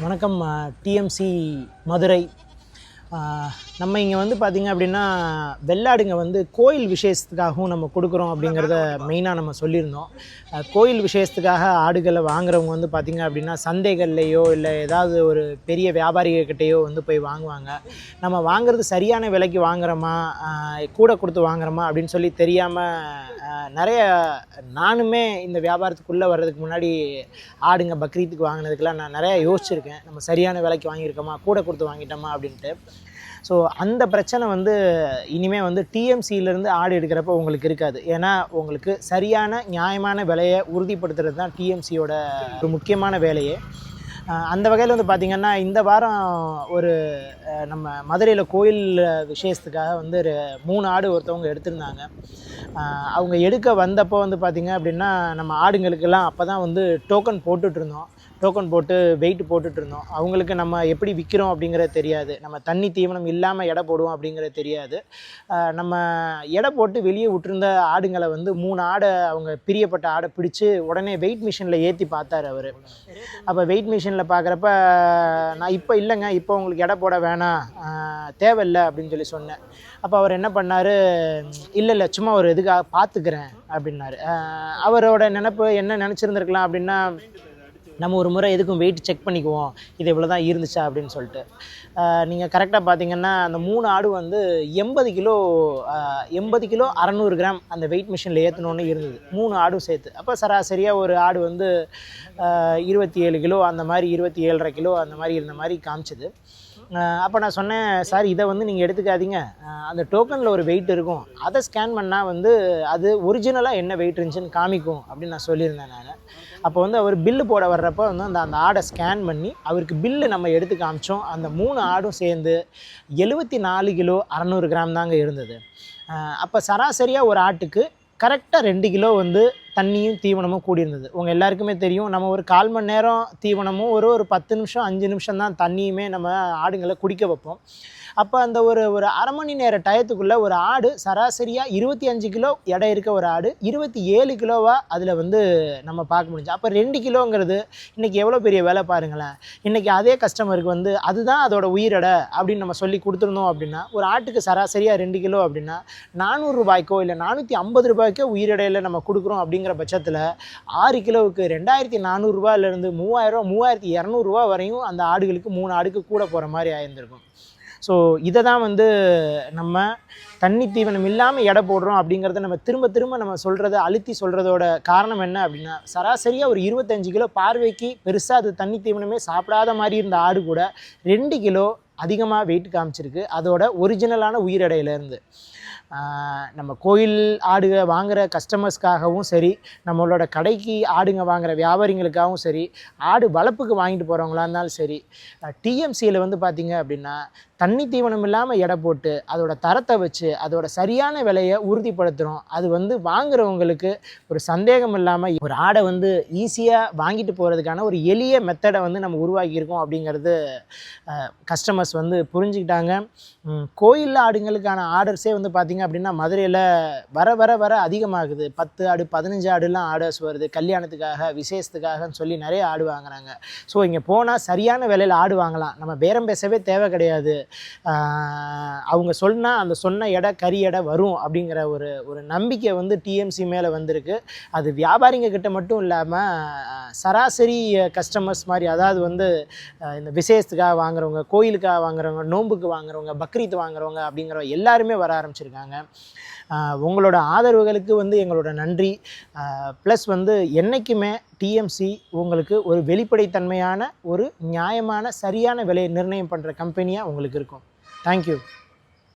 வணக்கம் டிஎம்சி மதுரை. நம்ம இங்கே வந்து பார்த்திங்க அப்படின்னா வெள்ளாடுங்க வந்து கோயில் விசேஷத்துக்காகவும் நம்ம கொடுக்குறோம் அப்படிங்கிறத மெயினாக நம்ம சொல்லியிருந்தோம். கோயில் விசேஷத்துக்காக ஆடுகளை வாங்குறவங்க வந்து பார்த்திங்க அப்படின்னா சந்தைகள்லையோ இல்லை ஏதாவது ஒரு பெரிய வியாபாரிகிட்டேயோ வந்து போய் வாங்குவாங்க. நம்ம வாங்குறது சரியான விலைக்கு வாங்குறோமா கூட கொடுத்து வாங்குறோமா அப்படின்னு சொல்லி தெரியாமல் நிறைய நானுமே இந்த வியாபாரத்துக்குள்ளே வர்றதுக்கு முன்னாடி ஆடுங்க பக்ரீத்துக்கு வாங்கினதுக்கெல்லாம் நான் நிறையா யோசிச்சிருக்கேன். நம்ம சரியான விலைக்கு வாங்கியிருக்கோமா கூட கொடுத்து வாங்கிட்டோமா அப்படின்ட்டு. ஸோ அந்த பிரச்சனை வந்து இனிமேல் வந்து டிஎம்சியிலேருந்து ஆடு எடுக்கிறப்ப உங்களுக்கு இருக்காது. ஏன்னா உங்களுக்கு சரியான நியாயமான விலையை உறுதிப்படுத்துறது தான் டிஎம்சியோட ஒரு முக்கியமான வேலையே. அந்த வகையில் வந்து பார்த்திங்கன்னா இந்த வாரம் ஒரு நம்ம மதுரையில் கோயில் விசேஷத்துக்காக வந்து ஒரு மூணு ஆடு ஒருத்தவங்க எடுத்திருந்தாங்க. அவங்க எடுக்க வந்தப்போ வந்து பார்த்திங்க அப்படின்னா நம்ம ஆடுங்களுக்கெல்லாம் அப்போ தான் வந்து டோக்கன் போட்டுட்ருந்தோம் டோக்கன் போட்டு வெயிட் போட்டுட்ருந்தோம் அவங்களுக்கு நம்ம எப்படி விற்கிறோம் அப்படிங்கிறது தெரியாது. நம்ம தண்ணி தீவனம் இல்லாமல் எடை போடுவோம் அப்படிங்கிறது தெரியாது. நம்ம எடை போட்டு வெளியே விட்டுருந்த ஆடுங்களை வந்து மூணு ஆடை அவங்க பிரியப்பட்ட ஆடை பிடிச்சு உடனே வெயிட் மிஷினில் ஏற்றி பார்த்தார் அவர். அப்போ வெயிட் மிஷினில் பார்க்குறப்ப நான் இப்போ இல்லைங்க. இப்போ உங்களுக்கு எடை போட வேணாம். வேணாம் தேவையில்லை அப்படின்னு சொல்லி சொன்னேன். அப்போ அவர் என்ன பண்ணார் இல்லை இல்லை சும்மா ஒரு இதுக்காக பார்த்துக்கிறேன் அப்படின்னாரு. அவரோட நினப்பு என்ன நினச்சிருந்துருக்கலாம் அப்படின்னா நம்ம ஒரு முறை எதுக்கும் வெயிட் செக் பண்ணிக்குவோம். இது இவ்வளோ தான் இருந்துச்சா? அப்படின்னு சொல்லிட்டு. நீங்கள் கரெக்டாக பார்த்தீங்கன்னா அந்த மூணு ஆடு வந்து எண்பது கிலோ எண்பது கிலோ அறநூறு கிராம் அந்த வெயிட் மிஷினில் ஏற்றணுன்னு இருந்தது. மூணு ஆடும் சேர்த்து. அப்போ சராசரியாக ஒரு ஆடு வந்து இருபத்தி ஏழு கிலோ அந்த மாதிரி இருபத்தி ஏழரை கிலோ அந்த மாதிரி இருந்த மாதிரி காமிச்சது. அப்போ நான் சொன்னேன் சார் இதை வந்து நீங்கள் எடுத்துக்காதீங்க. அந்த டோக்கனில் ஒரு வெயிட் இருக்கும். அதை ஸ்கேன் பண்ணால் வந்து அது ஒரிஜினலாக என்ன வெயிட் இருந்துச்சுன்னு காமிக்கும் அப்படின்னு நான் சொல்லியிருந்தேன் நான். அப்போ வந்து அவர் பில்லு போட வர்றப்போ வந்து அந்த அந்த ஆடை ஸ்கேன் பண்ணி அவருக்கு பில்லு நம்ம எடுத்து காமிச்சோம். அந்த மூணு ஆடும் சேர்ந்து எழுபத்தி நாலு கிலோ அறநூறு கிராம் தாங்க இருந்தது. அப்போ சராசரியாக ஒரு ஆட்டுக்கு கரெக்டாக ரெண்டு கிலோ வந்து தண்ணியும் தீவனமும் கூடியிருந்தது. உங்கள் எல்லாருக்குமே தெரியும் நம்ம ஒரு கால் மணி நேரம் தீவனமும் ஒரு ஒரு பத்து நிமிஷம் அஞ்சு நிமிஷம் தான் தண்ணியுமே நம்ம ஆடுங்களை குடிக்க வைப்போம். அப்போ அந்த ஒரு ஒரு அரை மணி நேர டயத்துக்குள்ளே ஒரு ஆடு சராசரியாக இருபத்தி அஞ்சு கிலோ எடை இருக்க ஒரு ஆடு இருபத்தி ஏழு கிலோவாக அதில் வந்து நம்ம பார்க்க முடிஞ்சு. அப்போ ரெண்டு கிலோங்கிறது இன்றைக்கி எவ்வளோ பெரிய வேலை பாருங்களேன். இன்றைக்கி அதே கஸ்டமருக்கு வந்து அதுதான் அதோட உயிரடை அப்படின்னு நம்ம சொல்லி கொடுத்துருந்தோம் அப்படின்னா ஒரு ஆட்டுக்கு சராசரியாக ரெண்டு கிலோ அப்படின்னா நானூறுரூபாய்க்கோ இல்லை நானூற்றி ஐம்பது ரூபாய்க்கோ உயிரடையில் நம்ம கொடுக்குறோம் அப்படிங்கிற அப்படிங்கிற பட்சத்தில் ஆறு கிலோவுக்கு ரெண்டாயிரத்தி நானூறுரூவாயிலேருந்து மூவாயிரம் மூவாயிரத்தி இரநூறுவா வரையும் அந்த ஆடுகளுக்கு மூணு ஆடுக்கு கூட போகிற மாதிரி ஆயிருந்திருக்கும். ஸோ இதை தான் வந்து நம்ம தண்ணி தீவனம் இல்லாமல் எடை போடுறோம் அப்படிங்கிறத நம்ம திரும்ப திரும்ப நம்ம சொல்கிறத அழுத்தி சொல்கிறதோட காரணம் என்ன அப்படின்னா சராசரியாக ஒரு இருபத்தஞ்சு கிலோ பார்வைக்கு பெருசாக அது தண்ணி தீவனமே சாப்பிடாத மாதிரி இருந்த ஆடு கூட ரெண்டு கிலோ அதிகமாக வெயிட் காமிச்சிருக்கு. அதோட ஒரிஜினலான உயிரடையிலேருந்து நம்ம கோயில் ஆடுக வாங்குகிற கஸ்டமர்ஸ்க்காகவும் சரி நம்மளோட கடைக்கு ஆடுங்க வாங்குகிற வியாபாரிங்களுக்காகவும் சரி ஆடு வளர்ப்புக்கு வாங்கிட்டு போகிறவங்களா இருந்தாலும் சரி டிஎம்சியில் வந்து பார்த்திங்க அப்படின்னா தண்ணி தீவனம் இல்லாமல் எடை போட்டு அதோட தரத்தை வச்சு அதோட சரியான விலையை உறுதிப்படுத்துகிறோம் அது வந்து வாங்குறவங்களுக்கு ஒரு சந்தேகம் இல்லாமல் ஒரு ஆடை வந்து ஈஸியாக வாங்கிட்டு போகிறதுக்கான ஒரு எளிய மெத்தடை வந்து நம்ம உருவாக்கியிருக்கோம் அப்படிங்கிறது கஸ்டமர்ஸ் வந்து புரிஞ்சுக்கிட்டாங்க. கோயிலில் ஆடுங்களுக்கான ஆர்டர்ஸே வந்து பார்த்திங்க அப்படின்னா மதுரையில் வர வர வர அதிகமாகுது. பத்து ஆடு பதினஞ்சு ஆடுலாம் ஆர்டர்ஸ் வருது. கல்யாணத்துக்காக விசேஷத்துக்காகன்னு சொல்லி நிறைய ஆடு வாங்குறாங்க. ஸோ இங்கே போனால் சரியான விலையில் ஆடு வாங்கலாம். நம்ம பேரம் பேசவே தேவை கிடையாது. அவங்க சொன்னால் அந்த சொன்ன எடை கறி எடை வரும் அப்படிங்கிற ஒரு ஒரு நம்பிக்கை வந்து டிஎம்சி மேலே வந்திருக்கு. அது வியாபாரிங்க கிட்ட மட்டும் இல்லாமல் சராசரி கஸ்டமர்ஸ் மாதிரி அதாவது வந்து இந்த விசேஷத்துக்காக வாங்குறவங்க கோயிலுக்காக வாங்குறவங்க நோன்புக்கு வாங்குறவங்க பக்ரீத் வாங்குறவங்க அப்படிங்கிற எல்லாருமே வர ஆரம்பிச்சிருக்காங்க. உங்களோட ஆதரவுகளுக்கு வந்து எங்களோட நன்றி. ப்ளஸ் வந்து என்றைக்குமே டிஎம்சி உங்களுக்கு ஒரு வெளிப்படைத்தன்மையான ஒரு நியாயமான சரியான விலையை நிர்ணயம் பண்ணுற கம்பெனியாக உங்களுக்கு இருக்கும். தேங்க்யூ